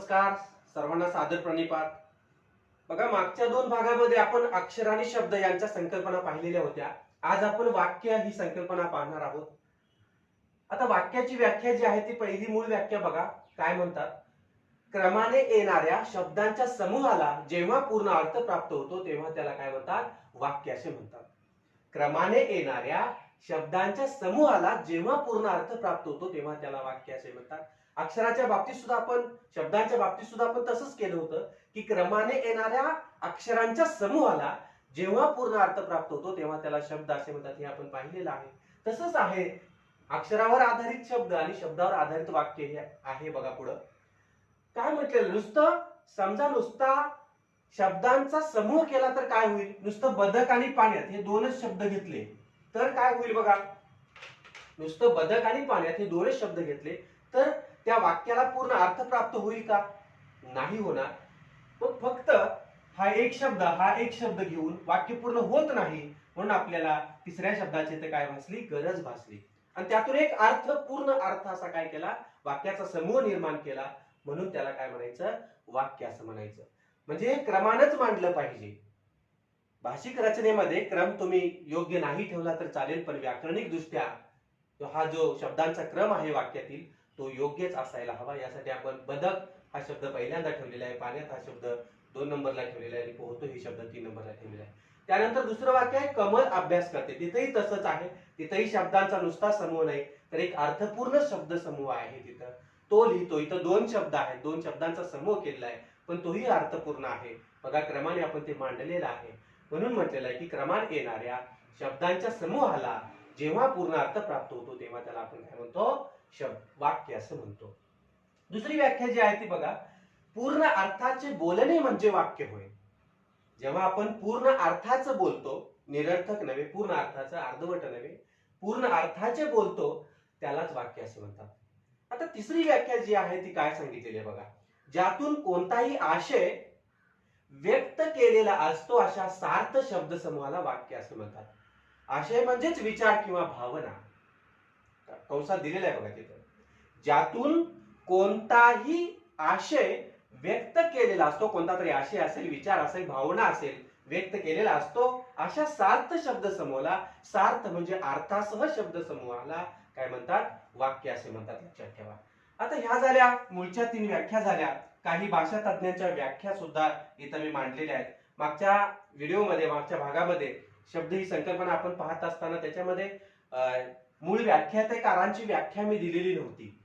नमस्कार सर्वांना सादर प्रणिपात. बघा मागच्या दोन भागामध्ये आपण अक्षर आणि शब्द यांच्या संकल्पना पाहिलेल्या होत्या. आज आपण वाक्य ही संकल्पना पाहणार आहोत. आता वाक्याची व्याख्या जी आहे ती पहिली मूळ व्याख्या बघा. काय म्हणतात? क्रमाने येणाऱ्या शब्दांच्या समूहाला जेव्हा पूर्ण अर्थ प्राप्त होतो तेव्हा त्याला काय म्हणतात? वाक्य असे म्हणतात. क्रमाने येणाऱ्या शब्दांच्या समूहाला जेव्हा पूर्ण अर्थ प्राप्त होतो तेव्हा त्याला वाक्य असे म्हणतात. अक्षराच्या बाबतीत सुद्धा आपण शब्दांच्या बाबतीत सुद्धा आपण तसंच केलं होतं की क्रमाने येणाऱ्या अक्षरांच्या समूहाला जेव्हा पूर्ण अर्थ प्राप्त होतो तेव्हा त्याला शब्द असे म्हणतात हे आपण पाहिलेलं आहे. तसंच आहे अक्षरावर आधारित शब्द आणि शब्दावर आधारित वाक्य हे आहे बघा पुढं. काय म्हटलेलं? नुसतं समजा नुसता शब्दांचा समूह केला तर काय होईल? नुसतं बदक आणि पाण्यात हे दोनच शब्द घेतले. तर काय होईल बघा? नुसतं बदक आणि पाण्यात हे दोनच शब्द घेतले. तर त्या वाक्याला पूर्ण अर्थ प्राप्त होईल का? नाही होणार. मग फक्त हा एक शब्द हा एक शब्द घेऊन वाक्य पूर्ण होत नाही म्हणून आपल्याला तिसऱ्या शब्दाची तर काय भासली? गरज भासली. आणि त्यातून एक अर्थ पूर्ण अर्थ असा काय केला? वाक्याचा समूह निर्माण केला. म्हणून त्याला काय म्हणायचं? वाक्य असं म्हणायचं. म्हणजे हे क्रमानच मांडलं पाहिजे. भाषिक रचनेमध्ये क्रम तुम्ही योग्य नाही ठेवला तर चालेल पण व्याकरणिक दृष्ट्या हा जो शब्दांचा क्रम आहे वाक्यातील तो योग्यच असायला हवा. यासाठी आपण बदक हा शब्द पहिल्यांदा ठेवलेला आहे. पाण्यात हा शब्द दोन नंबरला ठेवलेला आहे आणि पोहतो ही शब्द तीन नंबरला ठेवलेला आहे. त्यानंतर दुसरं वाक्य आहे कमल अभ्यास करते. तिथेही तसंच आहे. तिथेही शब्दांचा नुसता समूह नाही तर एक अर्थपूर्ण शब्द समूह आहे तिथं. तो लिहितो. इथं दोन शब्द आहेत. दोन शब्दांचा समूह केलेला आहे पण तोही अर्थपूर्ण आहे. बघा क्रमाने आपण ते मांडलेलं आहे. म्हणून म्हटलेलं आहे की क्रमाने येणाऱ्या शब्दांच्या समूहाला जेव्हा पूर्ण अर्थ प्राप्त होतो तेव्हा त्याला आपण काय म्हणतो? शब्द वाक्य असं म्हणतो. दुसरी व्याख्या जी आहे ती बघा पूर्ण अर्थाचे बोलणे म्हणजे वाक्य होय. जेव्हा आपण पूर्ण अर्थाचं बोलतो निरर्थक नव्हे पूर्ण अर्थाचं अर्धवट नव्हे पूर्ण अर्थाचे बोलतो त्यालाच वाक्य असे म्हणतात. आता तिसरी व्याख्या जी आहे ती काय सांगितलेली आहे बघा. ज्यातून कोणताही आशय व्यक्त केलेला असतो अशा सार्थ शब्द समूहाला वाक्य असे म्हणतात. आशय म्हणजेच विचार किंवा भावना. कंसात दिलेला आहे बघा तिथं. ज्यातून कोणताही आशय व्यक्त केलेला असतो कोणता तरी आशय असेल विचार असेल भावना असेल व्यक्त केलेला असतो अशा सार्थ शब्द समूहाला सार्थ म्हणजे अर्थासह शब्द समूहाला काय म्हणतात? वाक्य असे म्हणतात लक्षात ठेवा. आता ह्या झाल्या मूळच्या तीन व्याख्या झाल्या. काही भाषा तज्ञांच्या व्याख्या सुद्धा इथं मी मांडलेल्या आहेत. मागच्या व्हिडिओमध्ये मागच्या भागामध्ये शब्द ही संकल्पना आपण पाहत असताना त्याच्यामध्ये मूळ व्याख्यातेकारांची व्याख्या मी दिलेली नव्हती.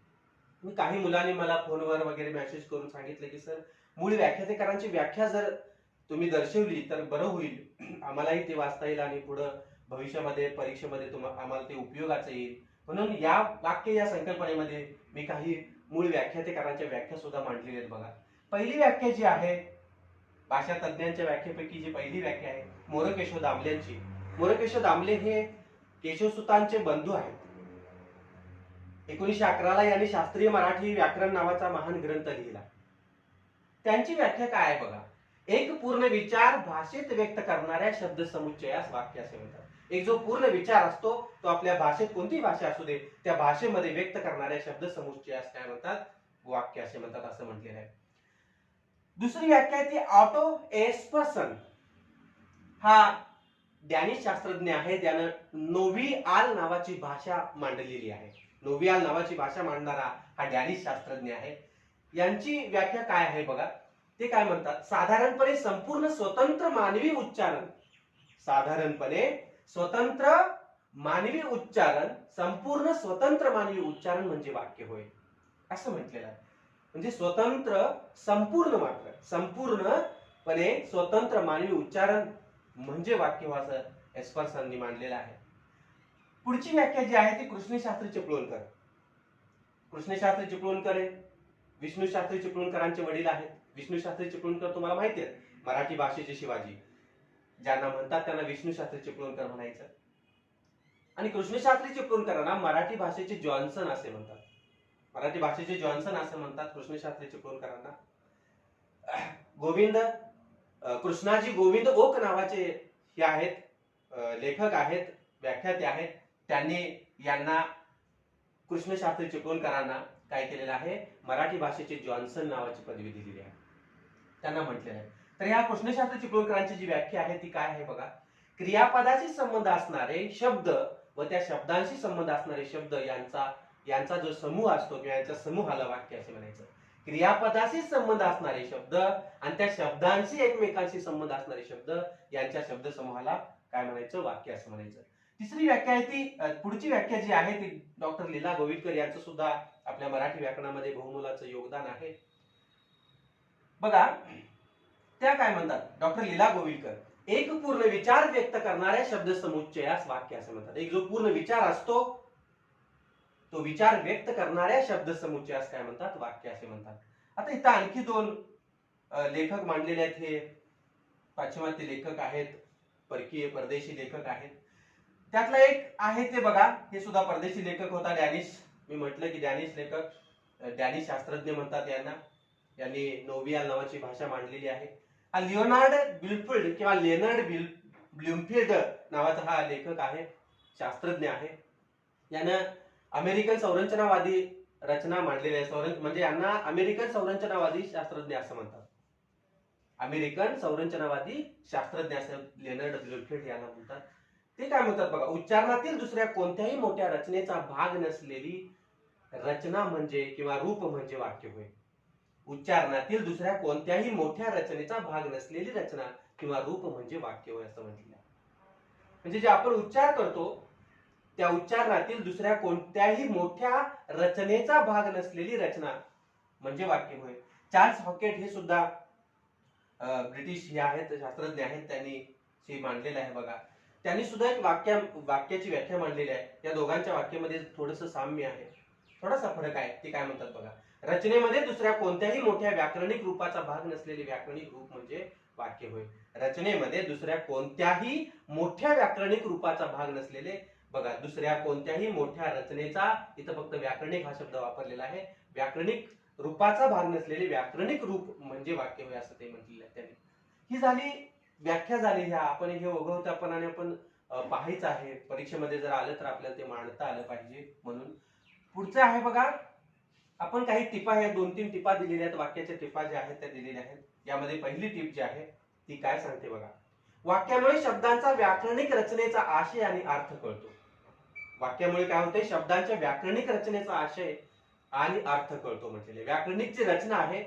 मी काही मुलांनी मला फोनवर वगैरे मेसेज करून सांगितलं की सर मूळ व्याख्यातेकारांची व्याख्या जर तुम्ही दर्शवली तर बरं होईल. आम्हालाही ते वाचता येईल आणि पुढं भविष्यामध्ये परीक्षेमध्ये तुम्हाला आम्हाला ते उपयोगाचं येईल. म्हणून या वाक्य या संकल्पनेमध्ये मी काही मूळ व्याख्यातेकारांच्या व्याख्या सुद्धा मांडलेल्या आहेत बघा. पहिली व्याख्या जी आहे भाषा तज्ञांच्या व्याख्येपैकी जी पहिली व्याख्या आहे मोरकेशव दामल्यांची. मोरकेशव दामले हे केशवसुतांचे बंधू आहेत. एकोणीसशे अकराला यांनी शास्त्रीय मराठी व्याकरण नावाचा महान ग्रंथ लिहिला. त्यांची व्याख्या काय आहे बघा? एक पूर्ण विचार भाषेत व्यक्त करणाऱ्या शब्द समुच्चयास वाक्य असे म्हणतात. एक जो पूर्ण विचार असतो तो आपल्या भाषेत कोणती भाषा असू दे त्या भाषेमध्ये व्यक्त करणाऱ्या शब्द समुच्चयास काय म्हणतात? वाक्य असे म्हणतात असं म्हटलेलं आहे. दुसरी व्याख्या आहे ती ऑटो एस्पर्सन. हा डॅनिश शास्त्रज्ञ आहे ज्यानं नोवी आल नावाची भाषा मांडलेली आहे. नोवी आल नावाची भाषा मांडणारा हा डॅनिश शास्त्रज्ञ आहे. यांची व्याख्या काय आहे बघा. ते काय म्हणतात? साधारणपणे संपूर्ण स्वतंत्र मानवी उच्चारण. साधारणपणे स्वतंत्र मानवी उच्चारण संपूर्ण स्वतंत्र मानवी उच्चारण म्हणजे वाक्य होय. असं म्हटलेलं आहे. म्हणजे स्वतंत्र संपूर्ण मात्र संपूर्णपणे स्वतंत्र मानवी उच्चारण म्हणजे वाक्य हो असं सरांनी मांडलेलं आहे. पुढची व्याख्या जी आहे ती कृष्णशास्त्री चिपळूणकर कृष्णशास्त्री चिपळूणकर हे. विष्णूशास्त्री चिपळूणकरांचे वडील आहेत. विष्णूशास्त्री चिपळूणकर तुम्हाला माहिती आहे मराठी भाषेचे शिवाजी. ज्यांना म्हणतात त्यांना विष्णूशास्त्री चिपळूणकर म्हणायचं. आणि कृष्णशास्त्री चिपळूणकरांना मराठी भाषेचे जॉन्सन असे म्हणतात. मराठी भाषेचे जॉन्सन असं म्हणतात कृष्णशास्त्री चिपळूणकरांना गोविंद कृष्णाजी गोविंद ओक नावाचे हे आहेत लेखक आहेत व्याख्याते आहेत. त्यांनी यांना कृष्णशास्त्री चिपळूणकरांना काय केलेलं आहे? मराठी भाषेचे जॉन्सन नावाची पदवी दिलेली आहे. त्यांना म्हटलेलं आहे. तर या कृष्णशास्त्री चिपळूणकरांची जी व्याख्या आहे ती काय आहे बघा? क्रियापदाशी संबंध असणारे शब्द व त्या शब्दांशी संबंध असणारे शब्द यांचा यांचा जो समूह असतो किंवा यांच्या समूहाला वाक्य असे म्हणायचं. क्रियापदाशी संबंध असणारे शब्द आणि त्या शब्दांशी एकमेकांशी संबंध असणारे शब्द यांच्या शब्द समूहाला काय म्हणायचं? वाक्य असं म्हणायचं. तिसरी व्याख्या आहे ती पुढची व्याख्या जी आहे ती डॉक्टर लीला गोविलकर यांचं सुद्धा आपल्या मराठी व्याकरणामध्ये बहुमोलाचं योगदान आहे. बघा त्या काय म्हणतात? डॉक्टर लीला गोविलकर एक पूर्ण विचार व्यक्त करणाऱ्या शब्द समुच्चयास वाक्य असं म्हणतात. एक जो पूर्ण विचार असतो तो विचार व्यक्त करणाऱ्या शब्द समुच्चयास काय म्हणतात? वाक्य असे म्हणतात. आता इथं आणखी दोन लेखक मांडलेले आहेत. हे पाश्चिमात्य लेखक आहेत परकीय परदेशी लेखक आहेत. त्यातला एक आहे ते बघा. हे सुद्धा परदेशी लेखक होता डॅनिश. मी म्हटलं की डॅनिश लेखक डॅनिश शास्त्रज्ञ म्हणतात यांना. यांनी नोवियाल नावाची भाषा मांडलेली आहे. हा लिओनार्ड बिलफिल्ड किंवा लेनर्ड बिल ब्ल्युमफिल्ड नावाचा हा लेखक आहे शास्त्रज्ञ आहे. यानं अमेरिकन संरचनावादी रचना मांडलेली आहे. संरच म्हणजे यांना अमेरिकन संरचनावादी शास्त्रज्ञ असं म्हणतात. अमेरिकन संरचनावादी शास्त्रज्ञ असं लेनर्ड ब्ल्युमफिल्ड यांना म्हणतात. ते काय म्हणतात बघा उच्चारणातील दुसऱ्या कोणत्याही मोठ्या रचनेचा भाग नसलेली रचना म्हणजे किंवा रूप म्हणजे वाक्य होय. उच्चारणातील दुसऱ्या कोणत्याही मोठ्या रचनेचा भाग नसलेली रचना किंवा रूप म्हणजे वाक्य होय असं म्हटलं म्हणजे जे आपण उच्चार करतो त्या उच्चारणातील दुसऱ्या कोणत्याही मोठ्या रचनेचा भाग नसलेली रचना. म्हणजे वाक्य होय चार्ल्स हॉकेट हे सुद्धा ब्रिटिश हे आहेत शास्त्रज्ञ आहेत त्यांनी हे मांडलेलं आहे बघा. त्यांनी सुद्धा एक वाक्या वाक्याची व्याख्या मांडलेली आहे. या दोघांच्या वाक्यामध्ये थोडस साम्य आहे. थोडासा फरक आहे ते काय म्हणतात बघा. रचनेमध्ये दुसऱ्या कोणत्याही मोठ्या व्याकरणिक रूपाचा भाग नसलेले व्याकरणिक रूप म्हणजे वाक्य होय रचनेमध्ये दुसऱ्या कोणत्याही मोठ्या व्याकरणिक रूपाचा भाग नसलेले बघा दुसऱ्या कोणत्याही मोठ्या रचनेचा इथं फक्त व्याकरणिक हा शब्द वापरलेला आहे. व्याकरणिक रूपाचा भाग नसलेले व्याकरणिक रूप म्हणजे वाक्य होय असं ते म्हटलेलं आहे त्यांनी. ही झाली व्याख्या झाली ह्या. आपण हे ओघवत्यापणाने आपण पाहायचं आहे. परीक्षेमध्ये जर आलं तर आपल्याला ते मांडता आलं पाहिजे म्हणून. पुढचं आहे बघा आपण काही टिपा ह्या दोन तीन टिपा दिलेल्या आहेत. वाक्याच्या टिपा ज्या आहेत त्या दिलेल्या आहेत. यामध्ये पहिली टिप जी आहे ती काय सांगते बघा. वाक्यामुळे शब्दांचा व्याकरणिक रचनेचा आशय आणि अर्थ कळतो. वाक्यामुळे काय होते शब्दांच्या व्याकरणिक रचनेचा आशय आणि अर्थ कळतो म्हटलेले. व्याकरणिक जी रचना आहे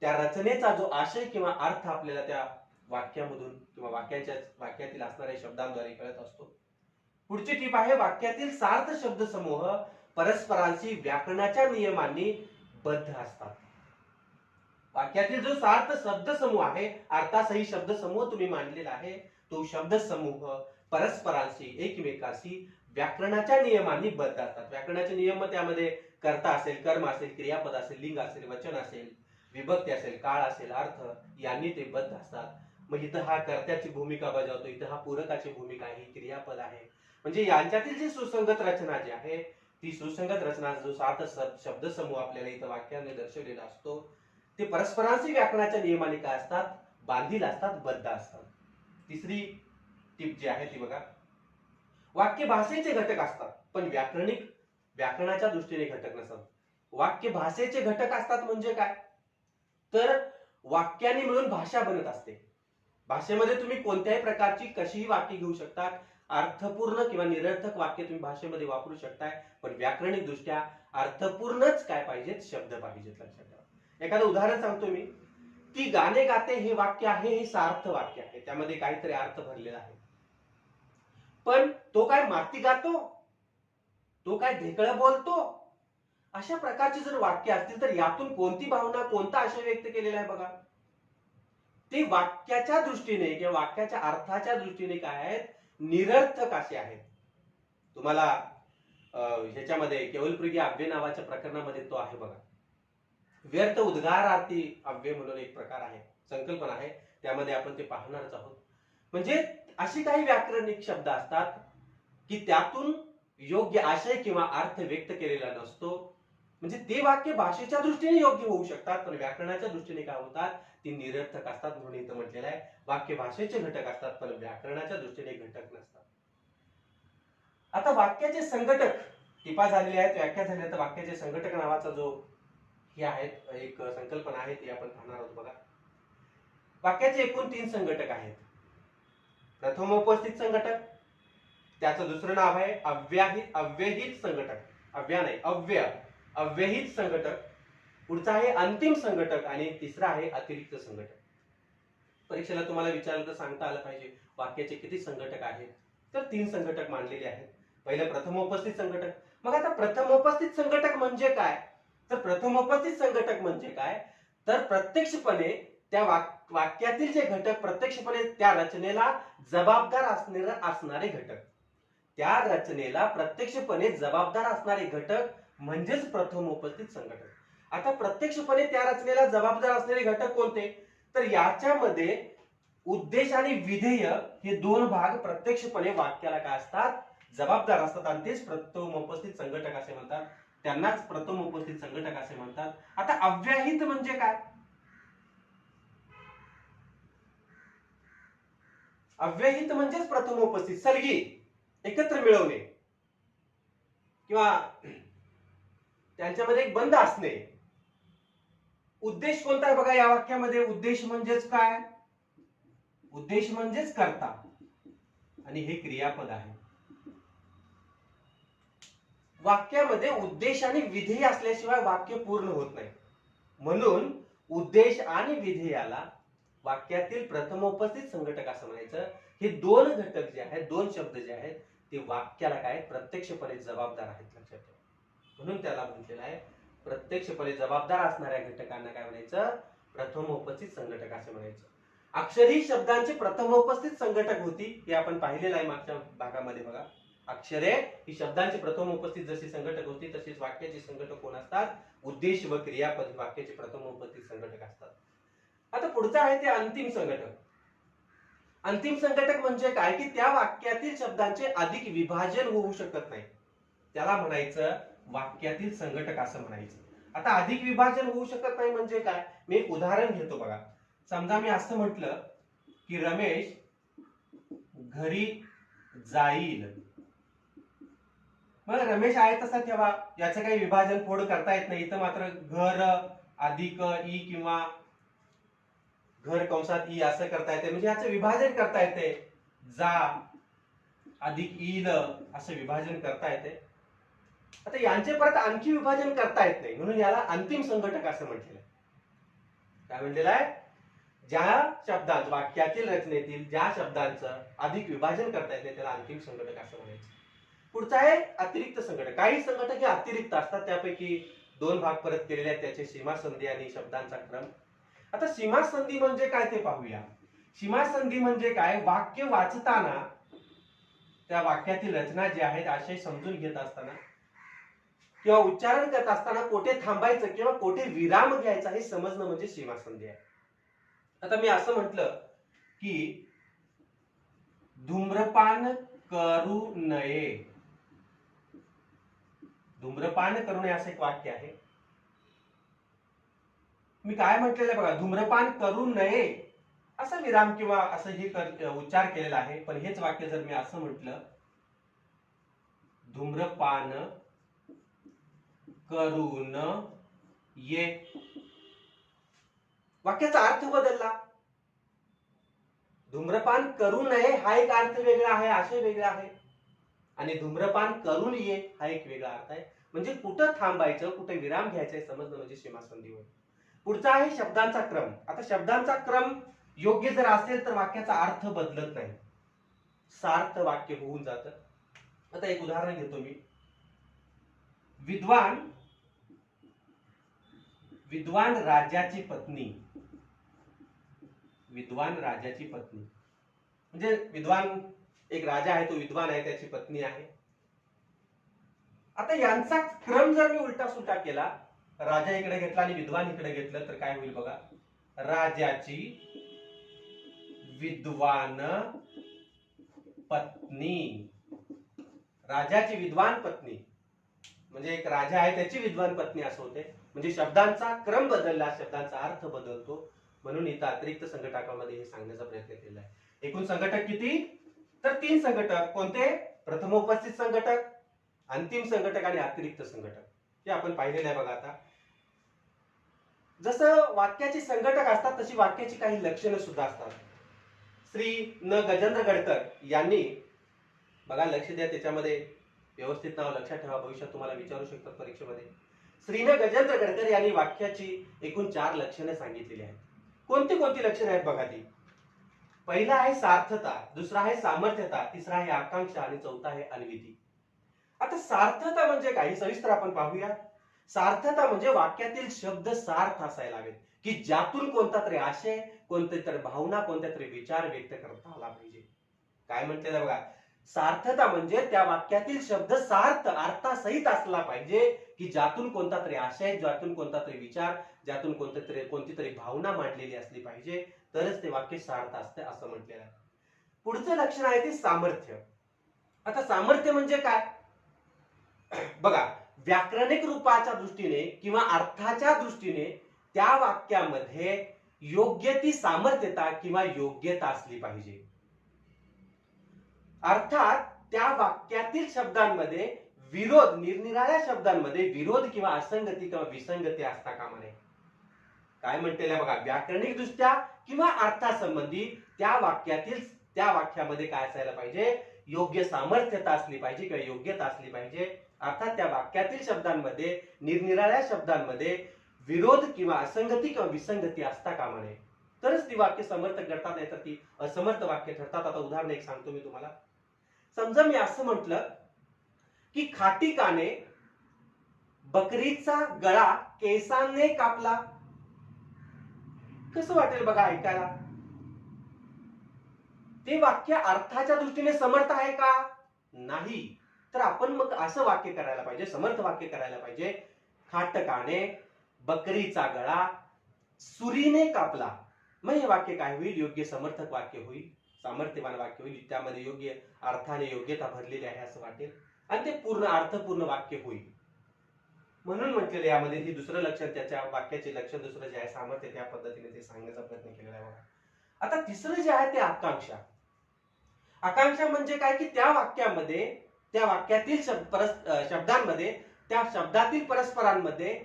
त्या रचनेचा जो आशय किंवा अर्थ आपल्याला त्या वाक्यामधून किंवा वाक्याच्या वाक्यातील असणाऱ्या शब्दांद्वारे कळत असतो. पुढची टीप आहे वाक्यातील सार्थ शब्द समूह परस्परांशी व्याकरणाच्या नियमांनी बद्ध असतात. वाक्यातील जो सार्थ शब्द समूह आहे अर्थासही शब्द समूह तुम्ही मांडलेला आहे तो शब्द समूह परस्परांशी एकमेकाशी व्याकरणाच्या नियमांनी बद्ध असतात. व्याकरणाचे नियम त्यामध्ये कर्ता असेल कर्म असेल क्रियापद असेल लिंग असेल वचन असेल विभक्ती असेल काळ असेल अर्थ यांनी ते बद्ध असतात. मग इथं हा कर्त्याची भूमिका बजावतो इथं हा पूरकाची भूमिका आहे ही क्रियापद आहे. म्हणजे यांच्यातील जी सुसंगत रचना जी आहे ती सुसंगत रचना जो सार्थ शब्द समूह आपल्याला इथं वाक्याने दर्शवलेला असतो ते परस्परांशी व्याकरणाच्या नियमाने काय असतात बांधील असतात बद्ध असतात. तिसरी टीप जी आहे ती बघा. वाक्य भाषेचे घटक असतात पण व्याकरणिक व्याकरणाच्या दृष्टीने घटक नसतात. वाक्य भाषेचे घटक असतात म्हणजे काय? तर वाक्याने मिळून भाषा बनत असते. भाषेमध्ये तुम्ही कोणत्याही प्रकारची कशीही वाक्य घेऊ शकता अर्थपूर्ण किंवा निरर्थक वाक्य तुम्ही भाषेमध्ये वापरू शकताय. पण व्याकरणिक दृष्ट्या अर्थपूर्णच काय पाहिजेत? शब्द पाहिजेत लक्षात ठेवा. एखादं उदाहरण सांगतो मी. ती गाणे गाते हे वाक्य आहे हे सार्थ वाक्य आहे. त्यामध्ये काहीतरी अर्थ भरलेला आहे. पण तो काय माती गातो? तो काय ढेकळं बोलतो? अशा प्रकारची जर वाक्य असतील तर यातून कोणती भावना कोणता आशय व्यक्त केलेला आहे बघा. ते वाक्याच्या दृष्टीने किंवा वाक्याच्या अर्थाच्या दृष्टीने काय आहेत? निरर्थक असे आहेत. तुम्हाला ह्याच्यामध्ये केवलप्रिय अभ्य नावाच्या प्रकरणामध्ये तो आहे बघा. व्यर्थ उद्गारार्थी अव्यय म्हणून एक प्रकार आहे संकल्पना आहे. त्यामध्ये आपण ते पाहणारच आहोत. म्हणजे अशी काही व्याकरणिक शब्द असतात की त्यातून योग्य आशय किंवा अर्थ व्यक्त केलेला नसतो. म्हणजे ते वाक्य भाषेच्या दृष्टीने योग्य होऊ शकतात पण व्याकरणाच्या दृष्टीने काय होतात? ती निरर्थक असतात म्हणून इथं म्हटलेलं आहे. वाक्य भाषेचे घटक असतात पण व्याकरणाच्या दृष्टीने घटक नसतात. आता वाक्याचे संघटक टिपा झालेले आहेत व्याख्या झाल्या तर वाक्याचे संघटक नावाचा जो ही आहेत एक संकल्पना आहे ती आपण पाहणार आहोत बघा. वाक्याचे एकूण तीन संघटक आहेत. प्रथम उपस्थित संघटक त्याचं दुसरं नाव आहे अव्याहित अव्यहित संघटक. अव्या नाही अव्य अव्यहित संघटक. पुढचा आहे अंतिम संघटक आणि तिसरा आहे अतिरिक्त संघटक. परीक्षेला तुम्हाला विचारलं तर सांगता आलं पाहिजे वाक्याचे किती संघटक आहेत? तर तीन संघटक मानलेले आहेत. पहिलं प्रथमोपस्थित संघटक. मग आता प्रथमोपस्थित संघटक म्हणजे काय? तर प्रथमोपस्थित संघटक म्हणजे काय? तर प्रत्यक्षपणे त्या वाक- वाक्यातील जे घटक प्रत्यक्षपणे त्या रचनेला जबाबदार असणारे असणारे घटक. त्या रचनेला प्रत्यक्षपणे जबाबदार असणारे घटक म्हणजेच प्रथम उपस्थित संघटक. आता प्रत्यक्षपणे त्या रचनेला जबाबदार असणारे घटक कोणते? तर याच्यामध्ये उद्देश आणि विधेय हे दोन भाग प्रत्यक्षपणे वाक्याला काय असतात? जबाबदार असतात आणि तेच प्रथम उपस्थित संघटक असे म्हणतात. त्यांनाच प्रथम उपस्थित संघटक असे म्हणतात. आता अव्याहित म्हणजे काय? अव्यहित म्हणजेच प्रथम उपस्थित सलगी एकत्र मिळवणे. किंवा त्यांच्यामध्ये एक बंद असणे. उद्देश कोणता आहे बघा या वाक्यामध्ये? उद्देश म्हणजेच काय? उद्देश म्हणजेच करता. आणि हे क्रियापद आहे. वाक्यामध्ये उद्देश आणि विधेय असल्याशिवाय वाक्य पूर्ण होत नाही. म्हणून उद्देश आणि विधेयाला वाक्यातील प्रथमोपस्थित संघटक असं म्हणायचं. हे दोन घटक जे आहेत दोन शब्द जे आहेत ते वाक्याला काय? प्रत्यक्षपणे जबाबदार आहेत लक्षात ठेवा. म्हणून त्याला म्हटलेलं आहे प्रत्यक्षपणे जबाबदार असणाऱ्या घटकांना काय म्हणायचं? प्रथमोपस्थित संघटक असं म्हणायचं. अक्षरी शब्दांची प्रथमोपस्थित संघटक होती हे आपण पाहिलेलं आहे मागच्या भागामध्ये बघा. अक्षरे ही शब्दांची प्रथम उपस्थित जशी संघटक होती तशीच वाक्याचे संघटक कोण असतात? उद्देश व क्रियापद वाक्याचे प्रथम उपस्थित संघटक असतात. आता पुढचा आहे ते अंतिम संघटक. अंतिम संघटक म्हणजे काय? की त्या वाक्यातील शब्दांचे अधिक विभाजन होऊ शकत नाही. त्याला म्हणायचं वाक्यातील संघटक असं म्हणायचं. आता अधिक विभाजन होऊ शकत नाही म्हणजे काय? मी एक उदाहरण घेतो बघा. समजा मी असं म्हटलं की रमेश घरी जाईल. मग रमेश आहे तसा ठेवा याचं काही विभाजन फोड करता येत नाही. इथं मात्र घर अधिक ई किंवा घर कंसात ई असं करता येते. म्हणजे याचं विभाजन करता येते. जा अधिक ई ल असं विभाजन करता येते. आता यांचे परत आणखी विभाजन करता येत नाही. म्हणून याला अंतिम संघटक असं म्हटलेलं आहे. काय म्हटलेलं आहे? ज्या शब्दांत वाक्यातील रचनेतील ज्या शब्दांचं अधिक विभाजन करता येते त्याला अंतिम संघटक असं म्हणायचं. पुढचा आहे अतिरिक्त संघटक. काही संघटक हे अतिरिक्त असतात त्यापैकी दोन भाग परत केलेले आहेत त्याचे सीमा संधी आणि शब्दांचा क्रम. आता सीमा संधी म्हणजे काय ते पाहूया. सीमा संधी म्हणजे काय? वाक्य वाचताना त्या वाक्यातील रचना जी आहेत आशय समजून घेत असताना किंवा उच्चारण करत असताना कोठे थांबायचं किंवा कोठे विराम घ्यायचा हे समजणं म्हणजे सीमा संधी आहे. आता मी असं म्हटलं की धूम्रपान करू नये. धूम्रपान करू नये असं एक वाक्य आहे. मी काय म्हटलेलं आहे बघा धूम्रपान करू नये असा विराम किंवा असं हे उच्चार केलेला आहे. पण हेच वाक्य जर मी असं म्हटलं धूम्रपान करून ये. वाक्याचा अर्थ बदलला. धूम्रपान करू नये हा एक अर्थ वेगळा आहे आशय वेगळा आहे. आणि धूम्रपान करून ये हा एक वेगळा अर्थ आहे. म्हणजे कुठं थांबायचं कुठे विराम घ्यायचा हे समजणं म्हणजे सीमासंधी होय पुढचा आहे शब्दांचा क्रम. आता शब्दांचा क्रम योग्य जर असेल तर वाक्याचा अर्थ बदलत नाही. सार्थ वाक्य होऊन जातं. आता एक उदाहरण घेतो मी. विद्वान विद्वान राजाची पत्नी. विद्वान राजाची पत्नी. म्हणजे विद्वान एक राजा आहे तो विद्वान आहे त्याची पत्नी आहे. आता यांचा क्रम जर मी उलटा सुलटा केला राजा इकडे घेतला आणि विद्वान इकडे घेतलं तर काय होईल बघा? राजाची विद्वान पत्नी. राजाची विद्वान पत्नी. म्हणजे एक राजा आहे त्याची विद्वान पत्नी असं होते. म्हणजे शब्दांचा क्रम बदलला शब्दांचा अर्थ बदलतो. म्हणून इथं अतिरिक्त संघटकामध्ये हे सांगण्याचा प्रयत्न केला आहे एकूण संघटक किती? तर तीन संघटक कोणते? प्रथमोपस्थित संघटक अंतिम संघटक आणि अतिरिक्त संघटक. हे आपण पाहिलेलं आहे बघा आता. जसं वाक्याची संघटक असतात तशी वाक्याची काही लक्षणं सुद्धा असतात. श्री न गजेंद्र गडकर यांनी बघा लक्ष द्या त्याच्यामध्ये व्यवस्थित नाव लक्षात ठेवा भविष्यात तुम्हाला विचारू शकतात परीक्षेमध्ये. श्री न गजेंद्र गडकर यांनी वाक्याची एकूण चार लक्षणं सांगितलेली आहेत. कोणती कोणती लक्षणं आहेत बघा ती? पहिला आहे सार्थता दुसरा आहे सामर्थ्यता तिसरा आहे आकांक्षा आणि चौथा आहे अन्विती आता सार्थता म्हणजे काय सविस्तर आपण पाहूया. सार्थता म्हणजे वाक्यातील शब्द सार्थ असायला हवेत की ज्यातून कोणता तरी आशय कोणत्या तरी भावना कोणत्या तरी विचार व्यक्त करता आला पाहिजे. काय म्हटलेलं बघा? सार्थता म्हणजे त्या वाक्यातील शब्द सार्थ अर्थासहित असला पाहिजे की ज्यातून कोणता तरी आशय ज्यातून कोणता तरी विचार ज्यातून कोणत्या तरी कोणती तरी भावना मांडलेली असली पाहिजे. तरच ते वाक्य सार्थ असते असं म्हटलेलं आहे. पुढचं लक्षण आहे ते सामर्थ्य. आता सामर्थ्य म्हणजे काय? बघा व्याकरणिक रूपाच्या दृष्टीने किंवा अर्थाच्या दृष्टीने त्या वाक्यामध्ये योग्य ती सामर्थ्यता किंवा योग्यता असली पाहिजे. अर्थात त्या वाक्यातील शब्दांमध्ये विरोध निरनिराळ्या शब्दांमध्ये विरोध किंवा असंगती किंवा विसंगती असता कामा नये. काय म्हणते बघा व्याकरणिक दृष्ट्या किंवा अर्थासंबंधी त्या वाक्यातील त्या वाक्यामध्ये काय असायला पाहिजे? योग्य सामर्थ्यता असली पाहिजे किंवा योग्यता असली पाहिजे. अर्थात त्या वाक्यातील शब्दांमध्ये निरनिराळ्या शब्दांमध्ये विरोध किंवा असंगती किंवा विसंगती असता कामा नये. तरच ती वाक्य समर्थ करतात नाही तर ती असमर्थ वाक्य ठरतात. आता उदाहरण एक सांगतो मी तुम्हाला. समजा मी असं म्हटलं की खाटिकाने बकरीचा गळा केसाने कापला. कसं वाटेल बघा ऐकायला? ते वाक्य अर्थाच्या दृष्टीने समर्थ आहे का? नाही. तर आपण मग असं वाक्य करायला पाहिजे समर्थ वाक्य करायला पाहिजे. खाटकाने बकरीचा गळा सुरीने कापला. मग हे वाक्य काय होईल? योग्य समर्थक वाक्य होईल सामर्थ्यवान वाक्य होईल. त्यामध्ये योग्य अर्थाने योग्यता भरलेली आहे असं वाटेल. आणि ते पूर्ण अर्थपूर्ण वाक्य होईल. म्हणून म्हटलेलं यामध्ये ही दुसरं लक्षण त्याच्या वाक्याचे लक्षण दुसरं जे आहे सामर्थ्य त्या पद्धतीने ते सांगण्याचा प्रयत्न केलेला आहे बघा. आता तिसरं जे आहे ते आकांक्षा. आकांक्षा म्हणजे काय? की त्या वाक्यामध्ये त्या वाक्यातील शब्द शब्दांमध्ये त्या शब्दातील परस्परांमध्ये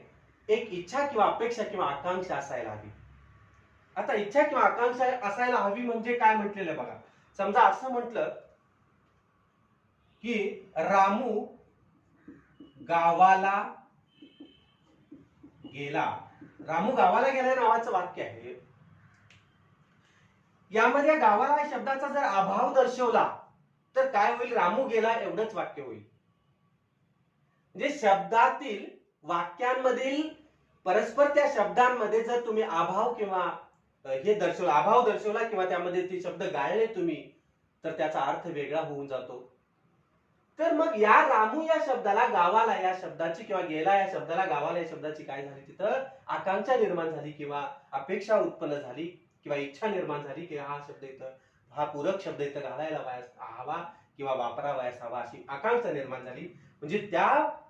एक इच्छा किंवा अपेक्षा किंवा आकांक्षा असायला हवी. आता इच्छा किंवा आकांक्षा असायला हवी म्हणजे काय म्हटलेलं बघा. समजा असं म्हटलं की रामू गावाला गेला. रामू गावाला गेला नावाचं वाक्य आहे. यामध्ये गावाला या शब्दाचा जर अभाव दर्शवला तर काय होईल? रामू गेला एवढंच वाक्य होईल. म्हणजे शब्दातील वाक्यांमधील परस्पर त्या शब्दांमध्ये जर तुम्ही अभाव किंवा हे दर्शवला अभाव दर्शवला किंवा त्यामध्ये ते शब्द गाळले तुम्ही तर त्याचा अर्थ वेगळा होऊन जातो. तर मग या रामू या शब्दाला गावाला या शब्दाची किंवा गेला या शब्दाला गावाला या शब्दाची काय झाली तिथं? आकांक्षा निर्माण झाली किंवा अपेक्षा उत्पन्न झाली किंवा इच्छा निर्माण झाली की हा शब्द इथं हा पूरक शब्द इथं घालायला वयास हवा किंवा वापरावयास हवा अशी आकांक्षा निर्माण झाली. म्हणजे त्या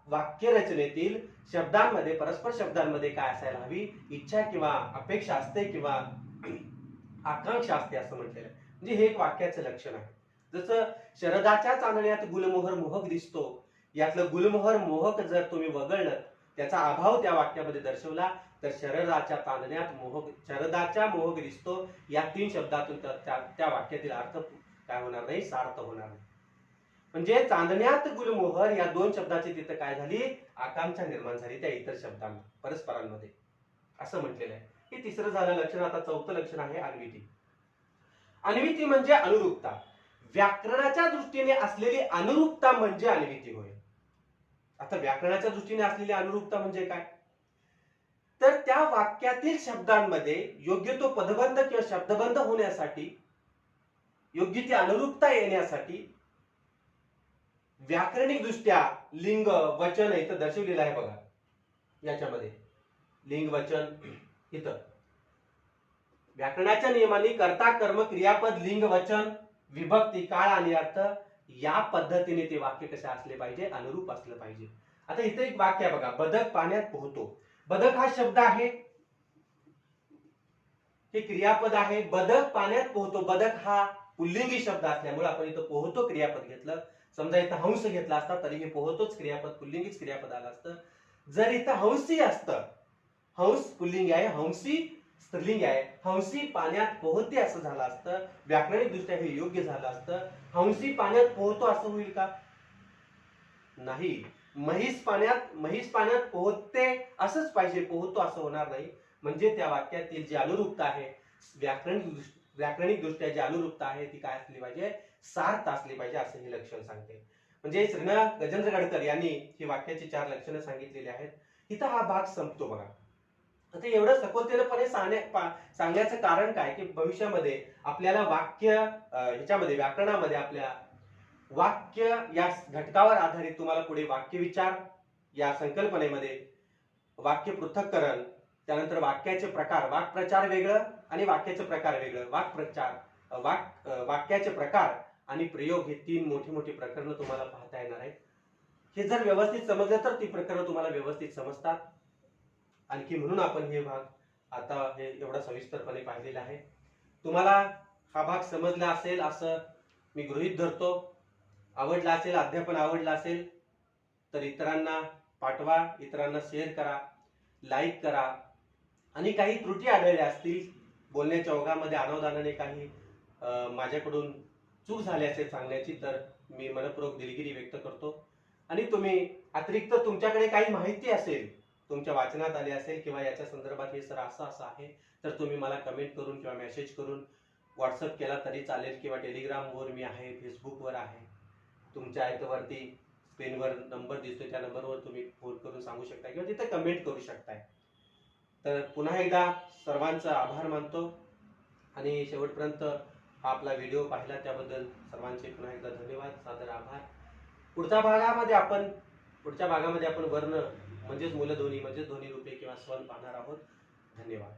वाक्यरचनेतील शब्दांमध्ये परस्पर शब्दांमध्ये काय असायला हवी? इच्छा किंवा अपेक्षा असते किंवा आकांक्षा असते असं म्हटलेलं आहे. म्हणजे हे एक वाक्याचं लक्षण आहे. जसं शरदाच्या चांदण्यात गुलमोहर मोहक दिसतो यातलं गुलमोहर मोहक जर तुम्ही वगळलं त्याचा अभाव त्या वाक्यामध्ये दर्शवला तर शरदाच्या चांदण्यात मोहक शरदाच्या मोहक दिसतो या तीन शब्दातून त्या- त्या त्या वाक्यातील अर्थ काय होणार नाही सार्थ होणार नाही. म्हणजे चांदण्यात गुलमोहर या दोन शब्दाची तिथं काय झाली? आकांक्षा निर्माण झाली त्या इतर शब्दांना परस्परांमध्ये. असं म्हटलेलं आहे. हे तिसरं झालं लक्षण आता चौथं लक्षण आहे अन्विती. अन्विती म्हणजे अनुरूपता. व्याकरणाच्या दृष्टीने असलेली अनुरूपता म्हणजे अनिमिती होय. आता व्याकरणाच्या दृष्टीने असलेली अनुरूपता म्हणजे काय? तर त्या वाक्यातील शब्दांमध्ये योग्य तो पदबंध किंवा शब्दबंध होण्यासाठी योग्य ती अनुरूपता येण्यासाठी व्याकरणिक दृष्ट्या लिंग वचन इथं दर्शवलेलं आहे बघा. याच्यामध्ये. लिंग वचन इथं. व्याकरणाच्या नियमाने कर्ता कर्म क्रियापद लिंग वचन विभक्ती काळ आणि अर्थ या पद्धतीने ते वाक्य कसे असले पाहिजे अनुरूप असलं पाहिजे. आता इथं एक वाक्य आहे बघा बदक पाण्यात पोहतो. बदक हा शब्द आहे. हे क्रियापद आहे. बदक पाण्यात पोहतो. बदक हा पुल्लिंगी शब्द असल्यामुळे आपण इथं पोहतो क्रियापद घेतलं. समजा इथं हंस घेतला असता तरी हे पोहतोच क्रियापद पुल्लिंगीच क्रियापद आलं असतं. जर इथं हंसी असतं हंस पुल्लिंगी आहे हंसी स्त्रीलिंग आहे. हंसी पाण्यात पोहते असं झालं असतं. व्याकरणिक दृष्ट्या हे योग्य झालं असतं. हंसी पाण्यात पोहतो असं होईल का? नाही. म्हैस पाण्यात म्हैस पाण्यात पोहते असंच पाहिजे. पोहतो असं होणार नाही. म्हणजे त्या वाक्यातील जी अनुरूपता आहे व्याकरणिक व्याकरणिक दृष्ट्या जी अनुरूपता आहे ती काय असली पाहिजे? सार्थ असली पाहिजे असं हे लक्षण सांगते. म्हणजे श्रीना गजेंद्र गडकर यांनी ही वाक्याची चार लक्षणं सांगितलेली आहेत. इथं हा भाग संपतो बघा. आता एवढं सखोलतेपणे पा- सांगण्याचं कारण काय? की भविष्यामध्ये आपल्याला वाक्य ह्याच्यामध्ये व्याकरणामध्ये आपल्या वाक्य या घटकावर आधारित तुम्हाला पुढे वाक्य विचार या संकल्पनेमध्ये वाक्य पृथक्करण त्यानंतर वाक्याचे प्रकार वाक्प्रचार वेगळं आणि वाक्याचे प्रकार वेगळं. वाक्प्रचार वाक वाक्याचे प्रकार आणि प्रयोग हे तीन मोठी मोठी प्रकरणं तुम्हाला पाहता येणार आहेत. हे जर व्यवस्थित समजलं तर ती प्रकरणं तुम्हाला व्यवस्थित समजतात. आणखी म्हणून आपण हे भाग आता हे एवढा सविस्तरपणे पाहिलेला आहे. तुम्हाला हा भाग समजला असेल असं मी गृहीत धरतो. आवडला असेल अध्यापन आवडला असेल तर इतरांना पाठवा इतरांना शेअर करा लाईक करा. आणि काही त्रुटी आढळल्या असतील बोलण्याच्या ओघामध्ये अनावधानाने काही माझ्याकडून चूक झाली असेल सांगण्याची तर मी मनपूर्वक दिलगिरी व्यक्त करतो. आणि तुम्ही अतिरिक्त तुमच्याकडे काही माहिती असेल तुमच्या वाचनात आली असेल किंवा याच्या संदर्भात हे सर असं असं आहे तर तुम्ही मला कमेंट करून किंवा मेसेज करून व्हॉट्सअप केला तरी चालेल किंवा टेलिग्रामवर मी आहे फेसबुकवर आहे. तुमच्या आयतवरती स्क्रीनवर नंबर दिसतो त्या नंबरवर तुम्ही फोन करून सांगू शकता किंवा तिथे कमेंट करू शकताय. तर पुन्हा एकदा सर्वांचा आभार मानतो आणि शेवटपर्यंत हा आपला व्हिडिओ पाहिला त्याबद्दल सर्वांचे पुन्हा एकदा धन्यवाद सादर आभार. पुढच्या भागामध्ये आपण पुढच्या भागामध्ये आपण वर्ण म्हणजेच मूलध्वनी म्हणजेच ध्वनी रूपे किंवा स्वर पाहणार आहोत. धन्यवाद.